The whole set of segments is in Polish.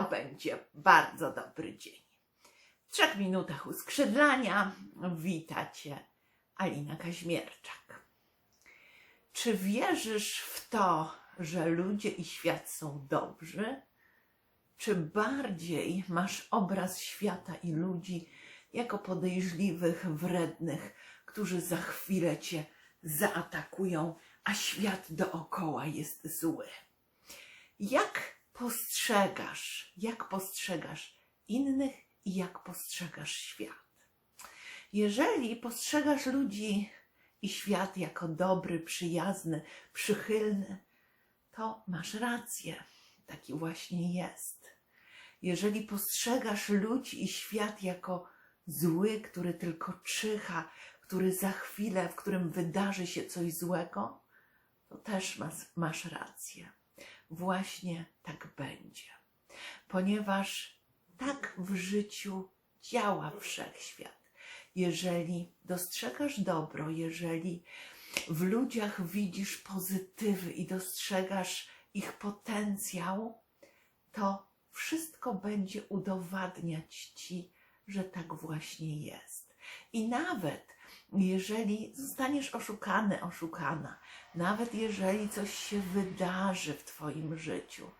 będzie bardzo dobry dzień. W trzech minutach uskrzydlania wita Cię Alina Kaźmierczak. Czy wierzysz w to, że ludzie i świat są dobrzy? Czy bardziej masz obraz świata i ludzi jako podejrzliwych, wrednych, którzy za chwilę cię zaatakują, a świat dookoła jest zły? Jak postrzegasz, jak postrzegasz innych i jak postrzegasz świat? Jeżeli postrzegasz ludzi i świat jako dobry, przyjazny, przychylny, to masz rację. Taki właśnie jest. Jeżeli postrzegasz ludzi i świat jako zły, który tylko czyha, który za chwilę, w którym wydarzy się coś złego, to też masz, masz rację. Właśnie tak będzie. Ponieważ tak w życiu działa wszechświat. Jeżeli dostrzegasz dobro, jeżeli w ludziach widzisz pozytywy i dostrzegasz ich potencjał, to wszystko będzie udowadniać ci, że tak właśnie jest. I nawet jeżeli zostaniesz oszukany, oszukana, nawet jeżeli coś się wydarzy w Twoim życiu,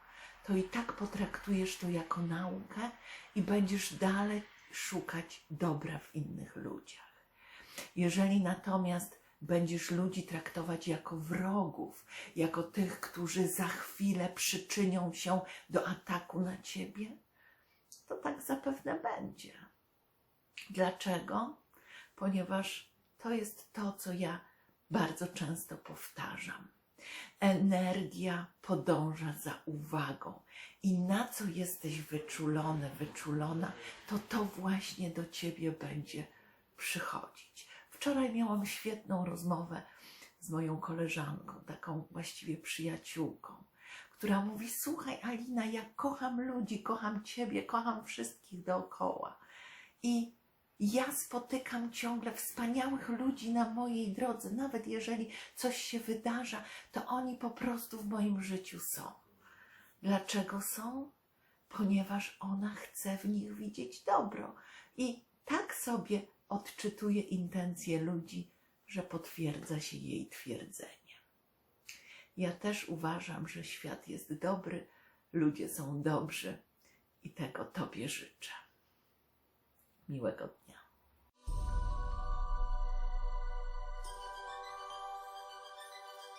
to i tak potraktujesz to jako naukę i będziesz dalej szukać dobra w innych ludziach. Jeżeli natomiast będziesz ludzi traktować jako wrogów, jako tych, którzy za chwilę przyczynią się do ataku na ciebie, to tak zapewne będzie. Dlaczego? Ponieważ to jest to, co ja bardzo często powtarzam. Energia podąża za uwagą i na co jesteś wyczulony, wyczulona, to to właśnie do ciebie będzie przychodzić. Wczoraj miałam świetną rozmowę z moją koleżanką, taką właściwie przyjaciółką, która mówi: Słuchaj, Alina, ja kocham ludzi, kocham ciebie, kocham wszystkich dookoła. I ja spotykam ciągle wspaniałych ludzi na mojej drodze, nawet jeżeli coś się wydarza, to oni po prostu w moim życiu są. Dlaczego są? Ponieważ ona chce w nich widzieć dobro. I tak sobie odczytuje intencje ludzi, że potwierdza się jej twierdzenie. Ja też uważam, że świat jest dobry, ludzie są dobrzy i tego Tobie życzę. Miłego